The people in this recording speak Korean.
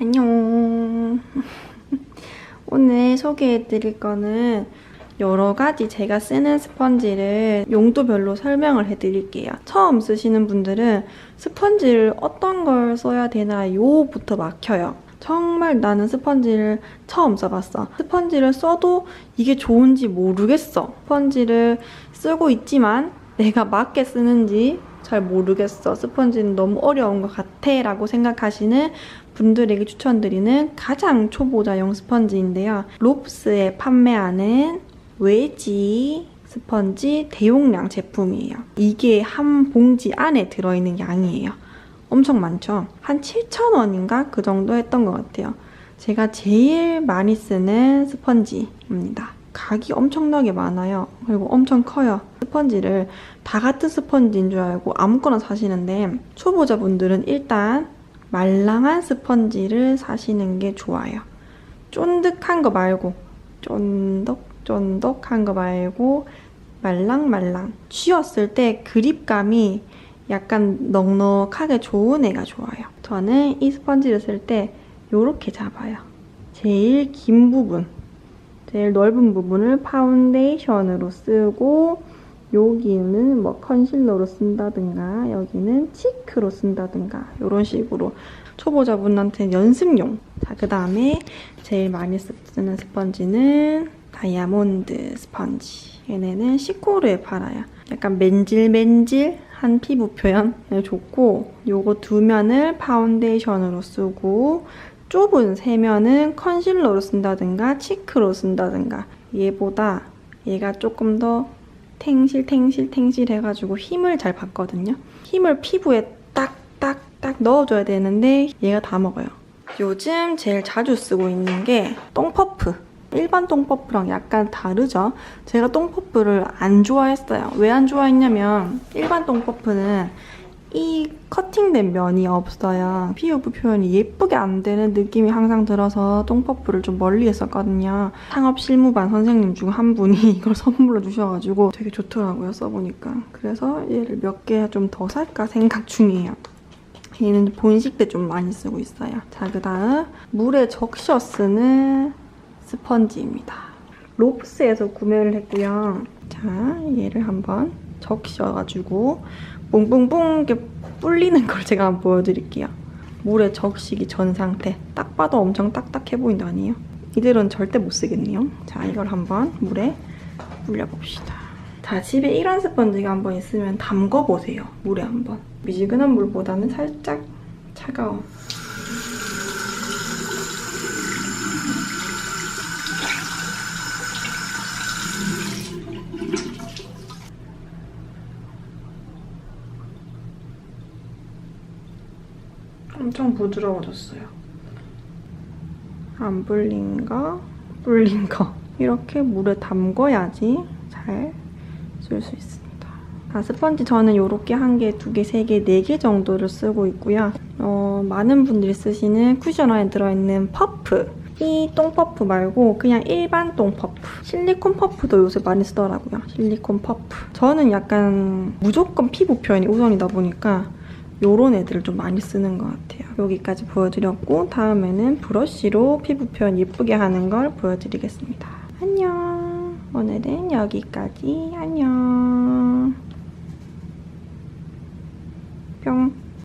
안녕. 오늘 소개해드릴 거는 여러 가지 제가 쓰는 스펀지를 용도별로 설명을 해드릴게요. 처음 쓰시는 분들은 스펀지를 어떤 걸 써야 되나요?부터 막혀요. 정말 나는 스펀지를 처음 써봤어. 스펀지를 써도 이게 좋은지 모르겠어. 스펀지를 쓰고 있지만 내가 맞게 쓰는지 잘 모르겠어. 스펀지는 너무 어려운 것 같아. 라고 생각하시는 분들에게 추천드리는 가장 초보자용 스펀지인데요. 롭스에 판매하는 외지 스펀지 대용량 제품이에요. 이게 한 봉지 안에 들어있는 양이에요. 엄청 많죠? 한 7,000원인가? 그 정도 했던 것 같아요. 제가 제일 많이 쓰는 스펀지입니다. 각이 엄청나게 많아요. 그리고 엄청 커요. 스펀지를 다 같은 스펀지인 줄 알고 아무거나 사시는데 초보자분들은 일단 말랑한 스펀지를 사시는 게 좋아요. 쫀득한 거 말고 쫀득쫀득한 거 말고 말랑말랑 쥐었을 때 그립감이 약간 넉넉하게 좋은 애가 좋아요. 저는 이 스펀지를 쓸 때 이렇게 잡아요. 제일 긴 부분, 제일 넓은 부분을 파운데이션으로 쓰고 여기는 뭐 컨실러로 쓴다든가 여기는 치크로 쓴다든가 이런 식으로 초보자분한테 연습용. 자 그 다음에 제일 많이 쓰는 스펀지는 다이아몬드 스펀지. 얘네는 시코르에 팔아요. 약간 맨질맨질한 피부 표현에 좋고 요거 두 면을 파운데이션으로 쓰고 좁은 세 면은 컨실러로 쓴다든가 치크로 쓴다든가 얘보다 얘가 조금 더 탱실탱실탱실 해가지고 힘을 잘 받거든요. 힘을 피부에 딱딱딱 넣어줘야 되는데 얘가 다 먹어요. 요즘 제일 자주 쓰고 있는 게 똥퍼프. 일반 똥퍼프랑 약간 다르죠? 제가 똥퍼프를 안 좋아했어요. 왜 안 좋아했냐면 일반 똥퍼프는 이 커팅된 면이 없어요. 피부 표현이 예쁘게 안 되는 느낌이 항상 들어서 똥퍼프를 좀 멀리 했었거든요. 창업 실무반 선생님 중 한 분이 이걸 선물로 주셔가지고 되게 좋더라고요, 써보니까. 그래서 얘를 몇 개 좀 더 살까 생각 중이에요. 얘는 본식 때 좀 많이 쓰고 있어요. 자, 그 다음 물에 적셔 쓰는 스펀지입니다. 롭스에서 구매를 했고요. 자, 얘를 한번 적셔가지고 뿡뿡뿡 이렇게 불리는 걸 제가 한번 보여드릴게요. 물에 적시기 전 상태. 딱 봐도 엄청 딱딱해 보인다 아니에요? 이대로는 절대 못 쓰겠네요. 자, 이걸 한번 물에 불려봅시다. 자, 집에 이런 스펀지가 한번 있으면 담궈보세요. 물에 한번. 미지근한 물보다는 살짝 차가운. 엄청 부드러워졌어요. 안 불린 거, 불린 거. 이렇게 물에 담궈야지 잘 쓸 수 있습니다. 아, 스펀지 저는 이렇게 한 개, 두 개, 세 개, 네 개 정도를 쓰고 있고요. 어, 많은 분들이 쓰시는 쿠션 안에 들어있는 퍼프. 이 똥퍼프 말고 그냥 일반 똥퍼프. 실리콘 퍼프도 요새 많이 쓰더라고요. 실리콘 퍼프. 저는 약간 무조건 피부 표현이 우선이다 보니까 요런 애들을 좀 많이 쓰는 것 같아요. 여기까지 보여드렸고 다음에는 브러쉬로 피부 표현 예쁘게 하는 걸 보여드리겠습니다. 안녕. 오늘은 여기까지. 안녕. 뿅.